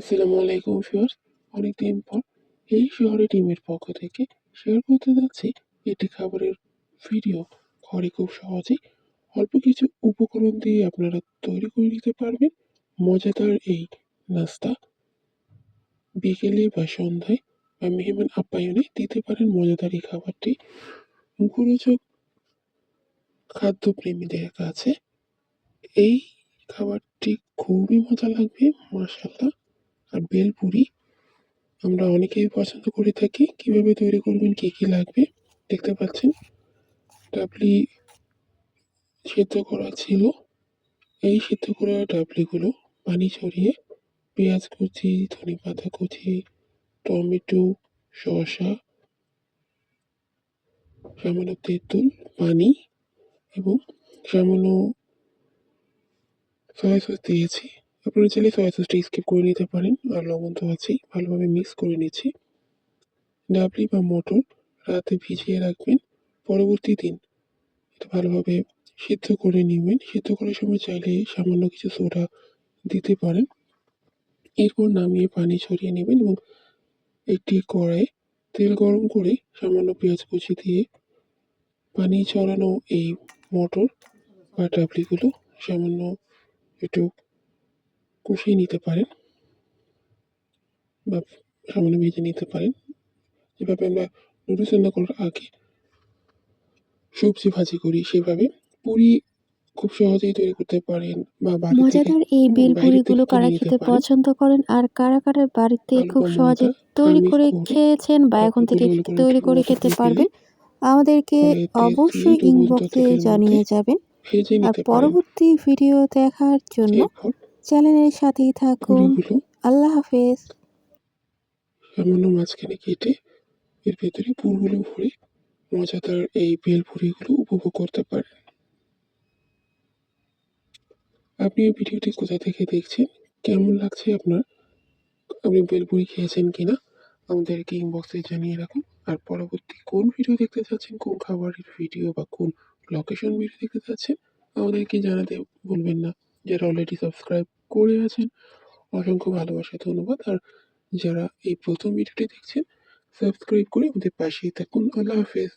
আসসালামু আলাইকুম ভিউয়ার্স অনেকদিন পর এই শহরে টিমের পক্ষ থেকে শেয়ার করতে যাচ্ছি একটি খাবারের ভিডিও। ঘরে খুব সহজেই অল্প কিছু উপকরণ দিয়ে আপনারা তৈরি করে নিতে পারবেন। মজাদার এই নাস্তা বিকেলে বা সন্ধ্যায় বা মেহমান আপ্যায়নে দিতে পারেন মজাদার এই খাবারটি। মুখরোচক খাদ্যপ্রেমীদের কাছে এই খাবারটি খুবই মজা লাগবে মাশাল্লাহ আর বেলপুরি আমরা অনেকেই পছন্দ করে থাকি। কীভাবে তৈরি করবেন, কী কী লাগবে, দেখতে পাচ্ছেন? ডাবলি সেদ্ধ করা ছিল। এই সেদ্ধ করা ডাবলিগুলো পানি ছড়িয়ে পেঁয়াজ কুচি, ধনে পাতা কুচি, টমেটো, শসা, সামান্য তেঁতুল, পানি এবং সামান্য সয়া সস দিয়েছি। আপনারা চাইলে সয়া সসটা স্কিপ করে নিতে পারেন, আর লবণ তো আছেই, ভালোভাবে মিক্স করে নিচ্ছি। ডাবলি বা মটর রাতে ভিজিয়ে রাখবেন, পরবর্তী দিন এটা ভালোভাবে সিদ্ধ করে নেবেন। সিদ্ধ করার সময় চাইলে সামান্য কিছু সোডা দিতে পারেন। এরপর নামিয়ে পানি ছড়িয়ে নেবেন এবং একটি কড়াই তেল গরম করে সামান্য পেঁয়াজ কুচি দিয়ে পানি ছড়ানো এই মটর বা ডাবলিগুলো সামান্য একটু কষিয়ে নিতে পারেন বা সামান্য ভেজে নিতে পারেন। যেভাবে আমরা নুডলস রান্না করার আগে সবজি ভাজি করি সেভাবে পুরি খুব সহজেই তৈরি করতে পারেন বা মজাদার এই বেলপুরিগুলো কারা খেতে পছন্দ করেন আর কারা কারা বাড়িতে খুব সহজে তৈরি করে খেয়েছেন বা এখন থেকে তৈরি করে খেতে পারবেন আমাদেরকে অবশ্যই ইনবক্সে জানিয়ে যাবেন। আর পরবর্তী ভিডিও দেখার জন্য চ্যানেলের সাথেই থাকুন। আল্লাহ হাফেজ। সামান্য মাঝখানে কেটে এর ভেতরে পুরগুলো ভরে মজাদার এই বেলপুরিগুলো উপভোগ করতে পারেন। আপনি এই ভিডিওটি কোথা থেকে দেখছেন? কেমন লাগছে আপনার? আপনি বেলপুরি খেয়েছেন কিনা? আমাদেরকে ইনবক্সে জানিয়ে রাখুন। আর পরবর্তী কোন ভিডিও দেখতে চাচ্ছেন কোন খাবারের ভিডিও বা কোন লোকেশন ভিডিও দেখতে চাচ্ছেন আমাদেরকে জানাতে ভুলবেন না। যারা অলরেডি সাবস্ক্রাইব করে আছেন, অসংখ্য ভালোবাসা, ধন্যবাদ। আর যারা এই প্রথম ভিডিওটি দেখছেন সাবস্ক্রাইব করে আমাদের পাশেই থাকুন। আল্লাহ হাফেজ।